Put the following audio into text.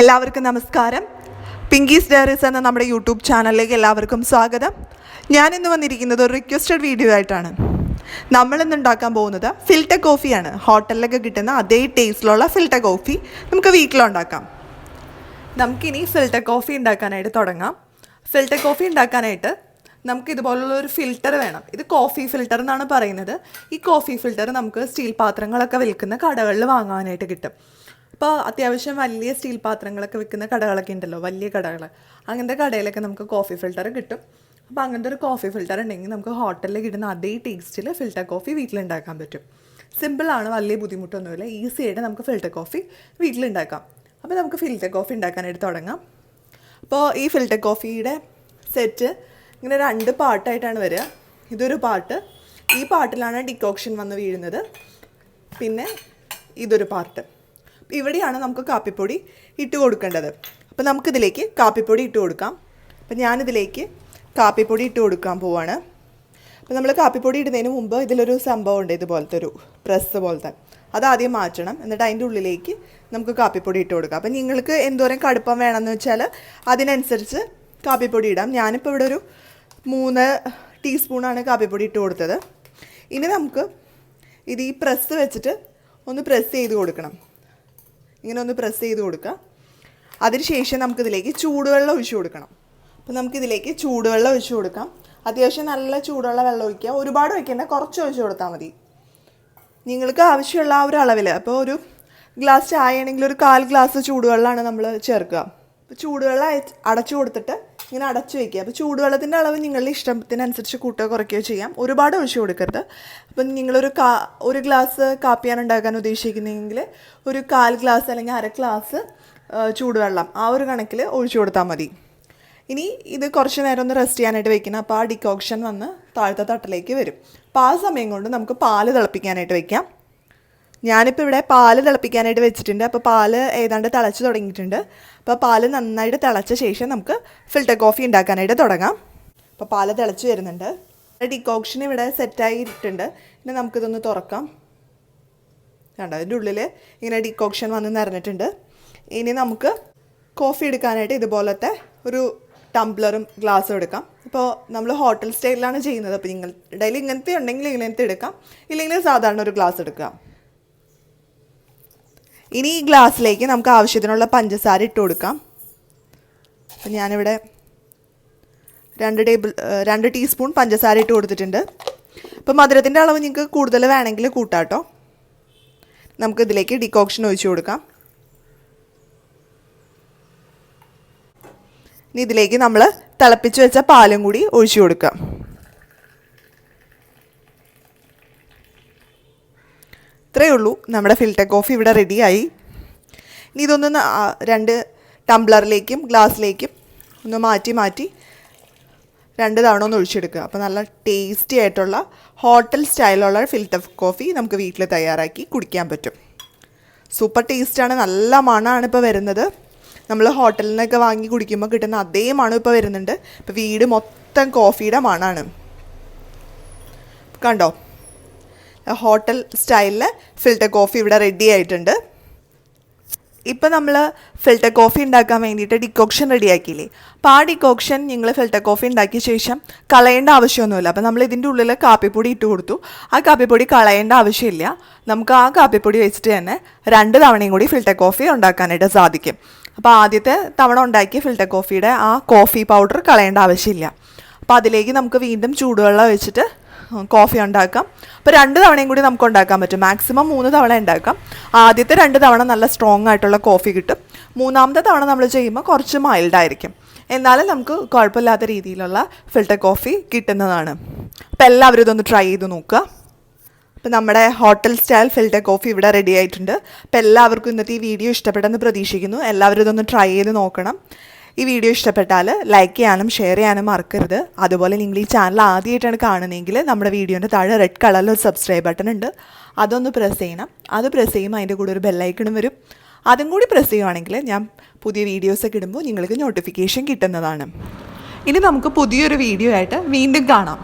എല്ലാവർക്കും നമസ്കാരം. Pinkies diaries എന്ന നമ്മുടെ യൂട്യൂബ് ചാനലിലേക്ക് എല്ലാവർക്കും സ്വാഗതം. ഞാനിന്ന് വന്നിരിക്കുന്നത് ഒരു റിക്വസ്റ്റഡ് വീഡിയോ ആയിട്ടാണ്. നമ്മളിന്ന് ഉണ്ടാക്കാൻ പോകുന്നത് ഫിൽറ്റർ കോഫിയാണ് ഹോട്ടലിലൊക്കെ കിട്ടുന്ന അതേ ടേസ്റ്റിലുള്ള ഫിൽറ്റർ കോഫി നമുക്ക് വീട്ടിലുണ്ടാക്കാം നമുക്കിനി ഫിൽറ്റർ കോഫി ഉണ്ടാക്കാനായിട്ട് തുടങ്ങാം. ഫിൽറ്റർ കോഫി ഉണ്ടാക്കാനായിട്ട് നമുക്ക് ഇതുപോലുള്ള ഒരു ഫിൽറ്റർ വേണം. ഇത് കോഫി ഫിൽറ്റർ എന്നാണ് പറയുന്നത്. ഈ കോഫി ഫിൽറ്റർ നമുക്ക് സ്റ്റീൽ പാത്രങ്ങളൊക്കെ വിൽക്കുന്ന കടകളിൽ വാങ്ങാനായിട്ട് കിട്ടും. അപ്പോൾ അത്യാവശ്യം വലിയ സ്റ്റീൽ പാത്രങ്ങളൊക്കെ വിൽക്കുന്ന കടകളൊക്കെ ഉണ്ടല്ലോ വലിയ കടകൾ അങ്ങനത്തെ കടയിലൊക്കെ നമുക്ക് കോഫി ഫിൽട്ടർ കിട്ടും. അപ്പോൾ അങ്ങനത്തെ ഒരു കോഫി ഫിൽട്ടർ ഉണ്ടെങ്കിൽ നമുക്ക് ഹോട്ടലിൽ കിട്ടുന്ന അതേ ടേസ്റ്റിൽ ഫിൽട്ടർ കോഫി വീട്ടിലുണ്ടാക്കാൻ പറ്റും. സിമ്പിളാണ് വലിയ ബുദ്ധിമുട്ടൊന്നുമില്ല. ഈസി ആയിട്ട് നമുക്ക് ഫിൽട്ടർ കോഫി വീട്ടിലുണ്ടാക്കാം. അപ്പോൾ നമുക്ക് ഫിൽറ്റർ കോഫി ഉണ്ടാക്കാനായിട്ട് തുടങ്ങാം. അപ്പോൾ ഈ ഫിൽറ്റർ കോഫിയുടെ സെറ്റ് ഇങ്ങനെ രണ്ട് പാർട്ടായിട്ടാണ് വരിക. ഇതൊരു പാർട്ട്. ഈ പാർട്ടിലാണ് ഡിക്കോക്ഷൻ വന്ന് വീഴുന്നത്. പിന്നെ ഇതൊരു പാർട്ട്. ഇവിടെയാണ് നമുക്ക് കാപ്പിപ്പൊടി ഇട്ട് കൊടുക്കേണ്ടത്. അപ്പോൾ നമുക്കിതിലേക്ക് കാപ്പിപ്പൊടി ഇട്ട് കൊടുക്കാം. അപ്പോൾ ഞാനിതിലേക്ക് കാപ്പിപ്പൊടി ഇട്ട് കൊടുക്കാൻ പോവാണ്. അപ്പോൾ നമ്മൾ കാപ്പിപ്പൊടി ഇടുന്നതിന് മുമ്പ് ഇതിലൊരു സംഭവം ഉണ്ട് ഇതുപോലത്തെ ഒരു പ്രസ് പോലത്തെ. അത് ആദ്യം മാറ്റണം. എന്നിട്ട് അതിന്റെ ഉള്ളിലേക്ക് നമുക്ക് കാപ്പിപ്പൊടി ഇട്ട് കൊടുക്കാം. അപ്പം നിങ്ങൾക്ക് എന്തോരം കടുപ്പം വേണമെന്ന് വെച്ചാൽ അതിനനുസരിച്ച് കാപ്പിപ്പൊടി ഇടാം. ഞാനിപ്പോൾ ഇവിടെ ഒരു മൂന്ന് ടീസ്പൂണാണ് കാപ്പിപ്പൊടി ഇട്ട് കൊടുത്തത്. ഇനി നമുക്ക് ഇത് ഈ പ്രസ് വെച്ചിട്ട് ഒന്ന് പ്രസ് ചെയ്ത് കൊടുക്കണം. ഇങ്ങനെ ഒന്ന് പ്രസ് ചെയ്ത് കൊടുക്കുക അതിനുശേഷം നമുക്കിതിലേക്ക് ചൂടുവെള്ളം ഒഴിച്ചു കൊടുക്കണം. അപ്പോൾ നമുക്കിതിലേക്ക് ചൂടുവെള്ളം ഒഴിച്ചു കൊടുക്കാം. അത്യാവശ്യം നല്ല ചൂടുള്ള വെള്ളം ഒഴിക്കുക ഒരുപാട് ഒഴിക്കേണ്ട കുറച്ച് ഒഴിച്ചു കൊടുത്താൽ മതി. നിങ്ങൾക്ക് ആവശ്യമുള്ള ആ ഒരു അളവിൽ അപ്പോൾ ഒരു ഗ്ലാസ് ചായ ആണെങ്കിൽ ഒരു കാൽ ഗ്ലാസ് ചൂടുവെള്ളമാണ് നമ്മൾ ചേർക്കുക. അപ്പോൾ ചൂടുവെള്ളം അടച്ചു കൊടുത്തിട്ട് ഇങ്ങനെ അടച്ചു വയ്ക്കുക അപ്പോൾ ചൂടുവെള്ളത്തിന്റെ അളവ് നിങ്ങളുടെ ഇഷ്ടത്തിനനുസരിച്ച് കൂട്ടുകയോ കുറയ്ക്കുകയോ ചെയ്യാം. ഒരുപാട് ഒഴിച്ചു കൊടുക്കരുത്. അപ്പം നിങ്ങളൊരു കാ ഒരു ഗ്ലാസ് കാപ്പിയാണ് ഉണ്ടാക്കാൻ ഉദ്ദേശിക്കുന്നതെങ്കിൽ ഒരു കാൽ ഗ്ലാസ് അല്ലെങ്കിൽ അര ഗ്ലാസ് ചൂടുവെള്ളം ആ ഒരു കണക്കിൽ ഒഴിച്ചു കൊടുത്താൽ മതി. ഇനി ഇത് കുറച്ച് നേരം ഒന്ന് റെസ്റ്റ് ചെയ്യാനായിട്ട് വെക്കണം. അപ്പോൾ ആ ഡിക്കോക്ഷൻ വന്ന് താഴത്തെ തട്ടിലേക്ക് വരും. അപ്പോൾ ആ സമയം കൊണ്ട് നമുക്ക് പാൽ തിളപ്പിക്കാനായിട്ട് വെക്കാം. ഞാനിപ്പോൾ ഇവിടെ പാൽ തിളപ്പിക്കാനായിട്ട് വെച്ചിട്ടുണ്ട്. അപ്പോൾ പാൽ ഏതാണ്ട് തിളച്ച് തുടങ്ങിയിട്ടുണ്ട്. അപ്പോൾ പാൽ നന്നായിട്ട് തിളച്ച ശേഷം നമുക്ക് ഫിൽട്ടർ കോഫി ഉണ്ടാക്കാനായിട്ട് തുടങ്ങാം. അപ്പോൾ പാൽ തിളച്ച് വരുന്നുണ്ട്. ഡിക്കോക്ഷൻ ഇവിടെ സെറ്റായിട്ടുണ്ട് ഇനി നമുക്കിതൊന്ന് തുറക്കാം. കണ്ടോ? അതിന്റെ ഉള്ളിൽ ഇങ്ങനെ ഡിക്കോക്ഷൻ വന്ന് നിറഞ്ഞിട്ടുണ്ട്. ഇനി നമുക്ക് കോഫി എടുക്കാനായിട്ട് ഇതുപോലത്തെ ഒരു ടംബ്ലറും ഗ്ലാസ്സും എടുക്കാം. ഇപ്പോൾ നമ്മൾ ഹോട്ടൽ സ്റ്റൈലിലാണ് ചെയ്യുന്നത്. അപ്പോൾ നിങ്ങൾ ഇടയിൽ ഇങ്ങനത്തെ ഉണ്ടെങ്കിൽ ഇങ്ങനത്തെ എടുക്കാം. ഇല്ലെങ്കിൽ സാധാരണ ഒരു ഗ്ലാസ് എടുക്കാം. ഇനി ഈ ഗ്ലാസ്സിലേക്ക് നമുക്ക് ആവശ്യത്തിനുള്ള പഞ്ചസാര ഇട്ട് കൊടുക്കാം. അപ്പം ഞാനിവിടെ രണ്ട് ടേബിൾ രണ്ട് ടീസ്പൂൺ പഞ്ചസാര ഇട്ട് കൊടുത്തിട്ടുണ്ട്. അപ്പോൾ മധുരത്തിന്റെ അളവ് നിങ്ങൾക്ക് കൂടുതൽ വേണമെങ്കിൽ കൂട്ടാട്ടോ കേട്ടോ നമുക്ക് ഇതിലേക്ക് ഡിക്കോക്ഷൻ ഒഴിച്ചു കൊടുക്കാം. ഇനി ഇതിലേക്ക് നമ്മൾ തിളപ്പിച്ച് വെച്ച പാലും കൂടി ഒഴിച്ചു കൊടുക്കാം. ഇത്രയേ ഉള്ളൂ നമ്മുടെ ഫിൽറ്റർ കോഫി ഇവിടെ റെഡിയായി ഇനി ഇതൊന്ന് രണ്ട് ടംബ്ലറിലേക്കും ഗ്ലാസ്സിലേക്കും ഒന്ന് മാറ്റി മാറ്റി രണ്ട് തവണ ഒന്ന് ഒഴിച്ചെടുക്കുക. അപ്പോൾ നല്ല ടേസ്റ്റി ആയിട്ടുള്ള ഹോട്ടൽ സ്റ്റൈലുള്ള ഫിൽറ്റർ കോഫി നമുക്ക് വീട്ടിൽ തയ്യാറാക്കി കുടിക്കാൻ പറ്റും. സൂപ്പർ ടേസ്റ്റാണ് നല്ല മണമാണ് ഇപ്പോൾ വരുന്നത്. നമ്മൾ ഹോട്ടലിൽ നിന്നൊക്കെ വാങ്ങി കുടിക്കുമ്പോൾ കിട്ടുന്ന അതേ മണം ഇപ്പോൾ വരുന്നുണ്ട്. ഇപ്പോൾ വീട് മൊത്തം കോഫിയുടെ മണമാണ് കണ്ടോ? ഹോട്ടൽ സ്റ്റൈലിൽ ഫിൽറ്റർ കോഫി ഇവിടെ റെഡി ആയിട്ടുണ്ട്. ഇപ്പം നമ്മൾ ഫിൽറ്റർ കോഫി ഉണ്ടാക്കാൻ വേണ്ടിയിട്ട് ഡിക്കോക്ഷൻ റെഡിയാക്കിയില്ലേ അപ്പോൾ ആ ഡിക്കോക്ഷൻ നിങ്ങൾ ഫിൽറ്റർ കോഫി ഉണ്ടാക്കിയ ശേഷം കളയേണ്ട ആവശ്യമൊന്നുമില്ല. അപ്പോൾ നമ്മൾ ഇതിന്റെ ഉള്ളിൽ കാപ്പിപ്പൊടി ഇട്ട് കൊടുത്തു. ആ കാപ്പിപ്പൊടി കളയേണ്ട ആവശ്യമില്ല. നമുക്ക് ആ കാപ്പിപ്പൊടി വെച്ചിട്ട് തന്നെ രണ്ട് തവണയും കൂടി ഫിൽറ്റർ കോഫി ഉണ്ടാക്കാനായിട്ട് സാധിക്കും. അപ്പോൾ ആദ്യത്തെ തവണ ഉണ്ടാക്കിയ ഫിൽറ്റർ കോഫിയുടെ ആ കോഫി പൗഡർ കളയേണ്ട ആവശ്യമില്ല. അപ്പോൾ അതിലേക്ക് നമുക്ക് വീണ്ടും ചൂടുവെള്ളം വെച്ചിട്ട് കോഫി ഉണ്ടാക്കാം. അപ്പോൾ രണ്ട് തവണയും കൂടി നമുക്ക് ഉണ്ടാക്കാൻ പറ്റും. മാക്സിമം മൂന്ന് തവണ ഉണ്ടാക്കാം. ആദ്യത്തെ രണ്ട് തവണ നല്ല സ്ട്രോങ് ആയിട്ടുള്ള കോഫി കിട്ടും. മൂന്നാമത്തെ തവണ നമ്മൾ ചെയ്യുമ്പോൾ കുറച്ച് മൈൽഡ് ആയിരിക്കും. എന്നാലും നമുക്ക് കുഴപ്പമില്ലാത്ത രീതിയിലുള്ള ഫിൽട്ടർ കോഫി കിട്ടുന്നതാണ്. അപ്പോൾ എല്ലാവരും ഇതൊന്ന് ട്രൈ ചെയ്ത് നോക്കുക. അപ്പോൾ നമ്മുടെ ഹോട്ടൽ സ്റ്റൈൽ ഫിൽട്ടർ കോഫി ഇവിടെ റെഡി ആയിട്ടുണ്ട്. അപ്പോൾ എല്ലാവർക്കും ഇന്നത്തെ ഈ വീഡിയോ ഇഷ്ടപ്പെട്ടെന്ന് പ്രതീക്ഷിക്കുന്നു. എല്ലാവരും ഇതൊന്ന് ട്രൈ ചെയ്ത് നോക്കണം. ഈ വീഡിയോ ഇഷ്ടപ്പെട്ടാൽ ലൈക്ക് ചെയ്യാനും ഷെയർ ചെയ്യാനും മറക്കരുത്. അതുപോലെ നിങ്ങൾ ഈ ചാനൽ ആദ്യമായിട്ടാണ് കാണുന്നതെങ്കിൽ നമ്മുടെ വീഡിയോന്റെ താഴെ റെഡ് കളറിൽ ഒരു സബ്സ്ക്രൈബ് ബട്ടൺ ഉണ്ട്. അതൊന്ന് പ്രസ് ചെയ്യണം. അത് പ്രസ് ചെയ്യുമ്പോൾ അതിന്റെ കൂടെ ഒരു ബെല്ലൈക്കണും വരും. അതും കൂടി പ്രസ് ചെയ്യുവാണെങ്കിൽ ഞാൻ പുതിയ വീഡിയോസൊക്കെ ഇടുമ്പോൾ നിങ്ങൾക്ക് നോട്ടിഫിക്കേഷൻ കിട്ടുന്നതാണ്. ഇനി നമുക്ക് പുതിയൊരു വീഡിയോ ആയിട്ട് വീണ്ടും കാണാം.